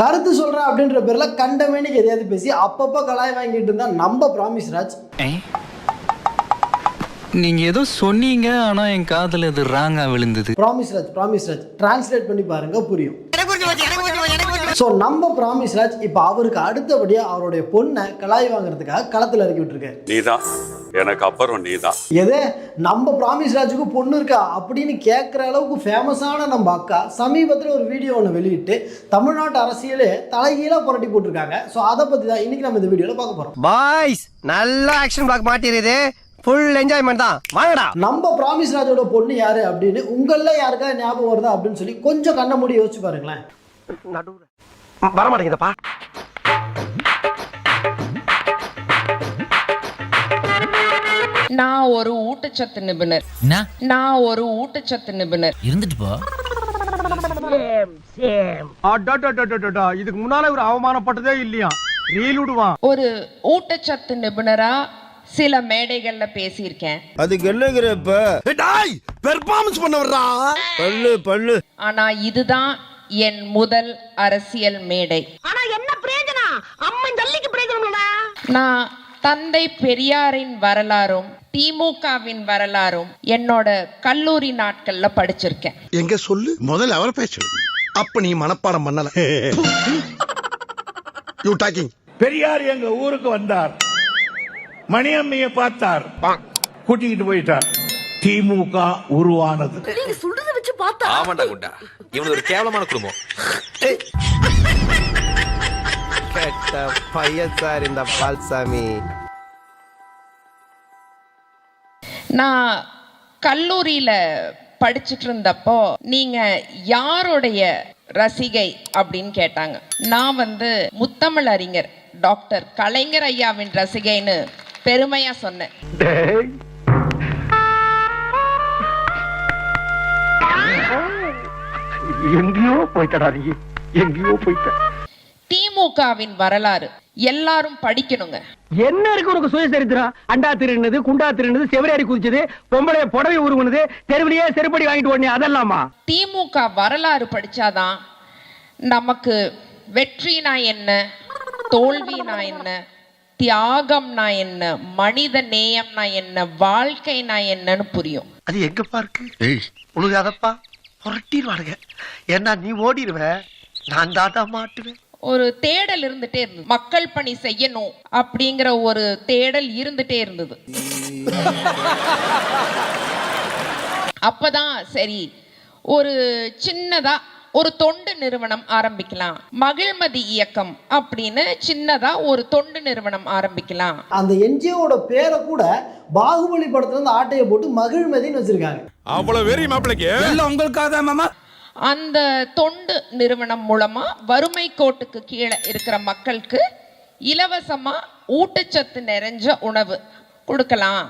கருத்து சொல்றேன் அப்படின்ற பேர்ல கண்டமேனிக்கு எதையாவது பேசி அப்பப்போ கலாய் வாங்கிட்டு இருந்தா நம்ம ப்ராமிஸ் ராஜ். நீங்க ஏதோ சொன்னீங்க ஆனா என் காதுல இது ராங்கா விழுந்தது. Promise Raj promise Raj. Translate பண்ணி பாருங்க புரியும். ஸோ நம்ம ப்ராமிஸ் ராஜ் இப்போ அவருக்கு அடுத்தபடியா அவருடைய பொண்ணை கலாய் வாங்குறதுக்காக களத்தில் இறக்கி விட்டுருக்காரு நீதான் எனக்கு அப்புறம் நீதான் எதே? நம்ம ப்ராமிஸ் ராஜுக்கு பொண்ணு இருக்கா? அப்படின்னு கேட்குற அளவுக்கு ஃபேமஸான நம்ம அக்கா சமீபத்தில் ஒரு வீடியோ ஒன்று வெளியிட்டு தமிழ்நாட்டு அரசியலே தலைகீழாக புரட்டி போட்டிருக்காங்க. ஸோ அதை பற்றி தான் இன்னைக்கு நம்ம இந்த வீடியோவில் பார்க்க போகிறோம் பாய்ஸ் நல்ல ஆக்ஷன் பிளாக் மாட்டிருது ஃபுல் என்ஜாய்மெண்ட் தான். வாங்கடா. நம்ம ப்ராமிஸ் ராஜோட பொண்ணு யாரு அப்படின்னு உங்களில் யாருக்கா ஞாபகம் வருதா அப்படின்னு சொல்லி கொஞ்சம் கண்ண மூடி யோசிச்சு பாருங்களேன். நடுவுல. வர மாட்டேங்குதப்பா நான் ஒரு ஊட்டச்சத்து நிபுணர். நான் ஒரு ஊட்டச்சத்து நிபுணர். இருந்துட்டு போ. இதுக்கு முன்னால ஒரு அவமானப்பட்டதே இல்லையா? ரீல் விடுவான். ஒரு ஊட்டச்சத்து நிபுணரா சில மேடைகள்ல பேசியிருக்கேன். அதுக்கு என்னங்கிற இப்ப? பெர்ஃபார்மன்ஸ் பண்ண வர்றா பல்லு பல்லு ஆனா இதுதான் என் முதல் அரசியல் மேடை. நான் தந்தை பெரியாரின் வரலாறும் திமுகவின் வரலாறும் என்னோட கல்லூரி நாட்கள்ல படிச்சிருக்கேன். எங்க சொல்லு? முதல்ல அவரை பேச. சொல்லு அப்ப நீ மனப்பாடம் பண்ணல. யூ டாக்கிங் பெரியார் எங்க ஊருக்கு வந்தார். மணியம்மையை பார்த்தார். கூட்டிக்கிட்டு போயிட்டார். திமுக உருவானது. ஆமாண்டா குண்டா. இவனது ஒரு கேவலமான குடும்பம். கேட்ட பையன் சார் இந்த பால்சாமி. நான் கல்லூரியில படிச்சுட்டு இருந்தப்போ நீங்க யாருடைய ரசிகை அப்படின்னு கேட்டாங்க. நான் வந்து முத்தமிழ் அறிஞர் டாக்டர் கலைஞர் ஐயாவின் ரசிகைன்னு பெருமையா சொன்னேன். எங்கேயோ போயிட்டடா நீ. எங்கேயோ போயிட்ட. திமுகவின் வரலாறு. எல்லாரும் படிக்கணுங்க. என்ன இருக்கு உனக்கு சுயசரித்திரம் அண்டா திருடுனது குண்டா திருடுனது செவரேறி குதிச்சது பொம்பளை புடவை உருவுனது தெருவிலேயே செருப்படி வாங்கிட்டு ஓடனே அதெல்லாமா? திமுக வரலாறு படிச்சாதான் நமக்கு வெற்றினா என்ன தோல்வினா என்ன தியாகம்னா என்ன மனித நேயம்னா என்ன வாழ்க்கைனா என்னன்னு புரியும். அது எங்கப்பா இருக்கு உழுகாதப்பா புரட்டிடுவானுங்க. ஏன்னா நீ ஓடிடுவ நான் தாத்தா மாட்டுவேன். ஒரு தேடல் இருந்துட்டே இருந்தது. மக்கள் பணி செய்யணும் அப்படிங்கிற ஒரு தேடல் இருந்துட்டே இருந்தது. அப்பதான் சரி ஒரு சின்னதா ஒரு தொண்டு நிறுவனம் ஆரம்பிக்கலாம். மகிழ்மதி இயக்கம் அப்படின்னு சின்னதா ஒரு தொண்டு நிறுவனம் ஆரம்பிக்கலாம். அந்த என்ஜிஓட பேரை கூட பாகுபலி படத்துல இருந்து ஆட்டையை போட்டு மகிழ்மதின்னு வச்சிருக்காங்க. அவ்வளவு வெறி மாப்பிளைக்கு? எல்லாம் உங்களுக்காக மாமா. அந்த தொண்டு நிறுவனம் மூலமா வறுமை கோட்டுக்கு கீழே இருக்கிற மக்களுக்கு இலவசமா ஊட்டச்சத்து நிறைஞ்ச உணவு கொடுக்கலாம்.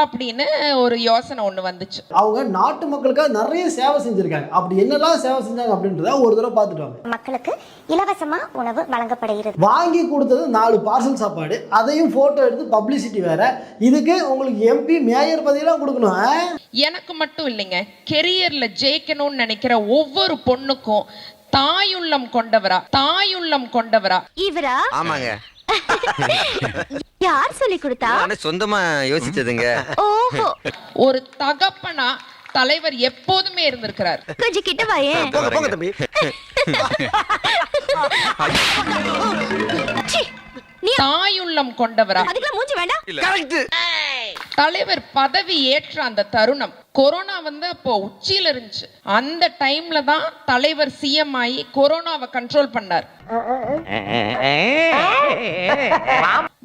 அப்படின்னு ஒரு யோசனை ஒன்று வந்துச்சு. அவங்க நாட்டு மக்களுக்காக நிறைய சேவை செஞ்சிருக்காங்க. அப்படி என்னெல்லாம் சேவை செஞ்சாங்க அப்படின்றத ஒரு தடவை பார்த்துட்டு வாங்க. மக்களுக்கு இலவசமா உணவு வழங்கப்படுகிறது. வாங்கி கொடுத்தது நாலு பார்சல் சாப்பாடு அதையும் போட்டோ எடுத்து பப்ளிசிட்டி வேற. இதுக்கு உங்களுக்கு எம்பி மேயர் பதவியெல்லாம் கொடுக்கணும்? எனக்கு மட்டும் இல்லைங்க கெரியர்ல ஜெயிக்கணும்னு நினைக்கிற ஒவ்வொரு பொண்ணுக்கும் தாயுள்ளம் கொண்டவரா தாயுள்ளம் கொண்டவரா. இவரா? ஆமாங்க. யார் சொல்லி கொடுத்தா? நானே சொந்தமா யோசிச்சதுங்க. ஓஹோ. ஒரு தகப்பனா தலைவர் எப்போதுமே இருந்திருக்கிறார். கொஞ்சம் கிட்ட வாயேன் போங்க போங்க தம்பி. சீ, நீ தாயுள்ளம் கொண்டவரா? அதுக்கெல்லாம் மூஞ்சி வேண்டாம். கரெக்ட் தலைவர் பதவி ஏற்ற அந்த தருணம். கொரோனா வந்து அப்போ உச்சியில இருந்துச்சு. அந்த டைம்ல தான் தலைவர் சிஎம் ஆகி கொரோனாவை கண்ட்ரோல் பண்ணார்.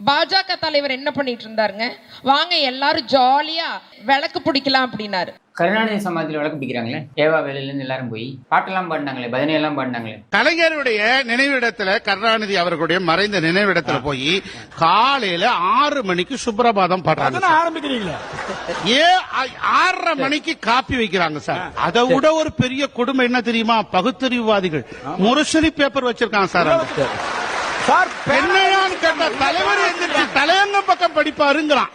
பாஜக தலைவர் என்ன பண்ணிட்டு இருந்தாருங்க? வாங்க எல்லாரும் ஜாலியா விளக்கு பிடிக்கலாம் அப்படின்னாரு. கருணாநிதி சமாதியில் விளக்கு பிடிக்கிறாங்களே? ஏவா வேலையிலேருந்து எல்லாரும் போய் பாட்டெல்லாம் பாடினாங்களே பஜனை எல்லாம் பாடினாங்களே? கலைஞருடைய நினைவிடத்துல கருணாநிதி அவர்களுடைய மறைந்த நினைவிடத்துல போய் காலையில ஆறு மணிக்கு சுப்பிரபாதம் பாடுறாங்க ஆரம்பிக்கிறீங்களா? ஆ- ஆறரை மணிக்கு காப்பி வைக்கிறாங்க சார். அதை விட ஒரு பெரிய கொடுமை என்ன தெரியுமா? பகுத்தறிவுவாதிகள். முரசொலி பேப்பர் வச்சிருக்காங்க சார் கேட்டா தலைவர் தலையங்க பக்கம் படிப்பாருங்கிறான்.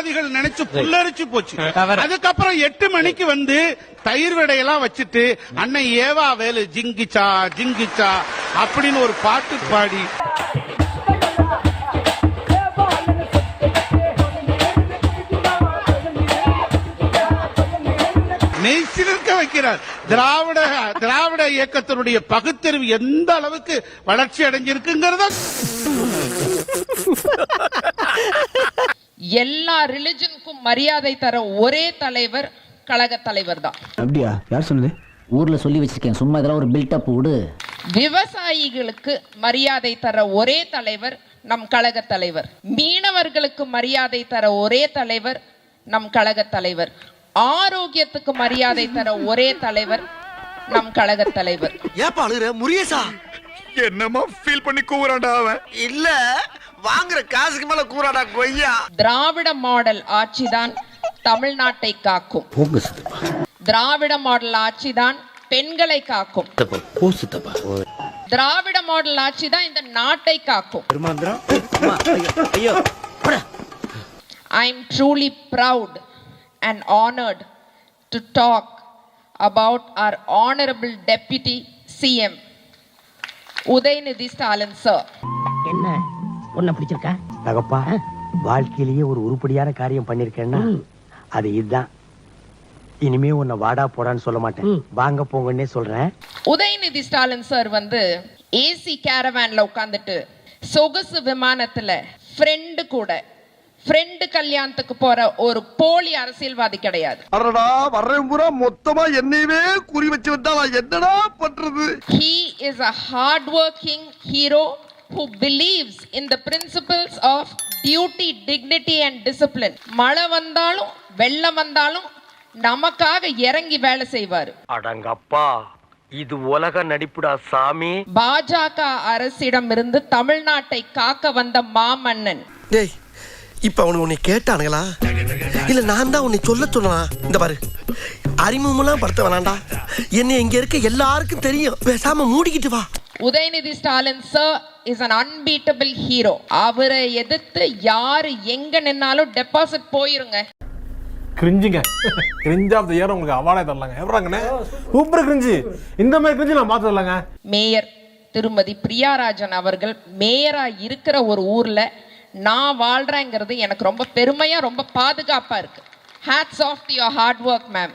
பகுத்தறிவுவாதிகள் நினைச்சு புல்லரிச்சு போச்சு. அதுக்கப்புறம் எட்டு மணிக்கு வந்து தயிர் விடையெல்லாம் வச்சுட்டு அன்னை ஏவா வேலு ஜிங்கிச்சா ஜிங்கிச்சா அப்படின்னு ஒரு பாட்டு பாடி. மெய்சிலிருக்க வைக்கிறார். திராவிட திராவிட இயக்கத்தினுடைய பகுத்தறிவு எந்த அளவுக்கு வளர்ச்சி அடைஞ்சிருக்குங்கிறத எல்லா ரிலிஜனுக்கும் மரியாதை தர ஒரே தலைவர் கழக தலைவர் தான். அப்படியா? யார் சொன்னது? ஊர்ல சொல்லி வச்சிருக்கேன். சும்மா இதெல்லாம் ஒரு பில்டப் விடு விவசாயிகளுக்கு மரியாதை தர ஒரே தலைவர் நம் கழக தலைவர். மீனவர்களுக்கு மரியாதை தர ஒரே தலைவர் நம் கழக தலைவர். ஆரோக்கியத்துக்கு மரியாதை தர ஒரே தலைவர் நம் கழக தலைவர். ஏப்பா அழுகுற? முருகேசா? என்னமா ஃபீல் பண்ணி கூவுறான்டா அவன். இல்ல. வாங்குற காசுக்கு மேல கூறாடா கொய்யா. திராவிட மாடல் ஆட்சிதான் தமிழ்நாட்டை காக்கும். திராவிட மாடல் ஆட்சிதான் பெண்களை காக்கும். திராவிட மாடல் ஆட்சி தான் இந்த நாட்டை காக்கும். I am truly proud and honoured to talk about our honorable deputy CM Udhayanidhi Stalin sir என்ன? உன்னை பிடிச்சிருக்கா? தகப்பா வாழ்க்கையிலேயே ஒரு உருப்படியான காரியம் பண்ணிருக்கேன்னா அது இதுதான். இனிமே உன்னை வாடா போடான்னு சொல்ல மாட்டேன். வாங்க போங்கன்னே சொல்றேன். உதயநிதி ஸ்டாலின் சார் வந்து ஏசி கேரவேன்ல உட்காந்துட்டு சொகுசு விமானத்துல ஃப்ரெண்டு கூட ஃப்ரெண்டு கல்யாணத்துக்கு போற ஒரு போலி அரசியல்வாதி கிடையாது. அடடா வர்றேன் பூரா மொத்தமா என்னையவே குறி வச்சு வந்தா என்னடா பண்றது? He is a hardworking hero. Who believes in the principles of duty, dignity and discipline. மழை வந்தாலும் வெள்ளம் வந்தாலும் நமக்காக இறங்கி வேலை செய்வாரு. அடங்கப்பா இது உலக நடிப்புடா சாமி. பாஜக அரசிடமிருந்து தமிழ்நாட்டை காக்க வந்த மாமன்னன். டேய் இப்ப அவனுக்கு உன்னை கேட்டானுங்களா? இல்ல நான் தான் உன்னை சொல்ல சொன்னா இந்த பாரு அறிமுகமெல்லாம் படுத்த வேணாண்டா என்னை இங்க இருக்க எல்லாருக்கும் தெரியும். பேசாம மூடிக்கிட்டு வா. Udhayanidhi Stalin sir is an unbeatable hero அவரை எதிர்த்து யாரு எங்க நின்னாலும் டெபாசிட் போயிருங்க. கிரிஞ்சுங்க. கிரிஞ்ச் ஆஃப் த இயர் உங்களுக்கு அவார்டே தரலாங்க. எவ்வளோங்கண்ணே சூப்பர் கிரிஞ்சு. இந்த மாதிரி கிரிஞ்சு நான் பார்த்து தரலாங்க. மேயர் திருமதி பிரியாராஜன் அவர்கள் மேயரா இருக்கிற ஒரு ஊர்ல நான் வாழ்றேங்கிறது எனக்கு ரொம்ப பெருமையா ரொம்ப பாதுகாப்பா இருக்கு. Hats off your hard work ma'am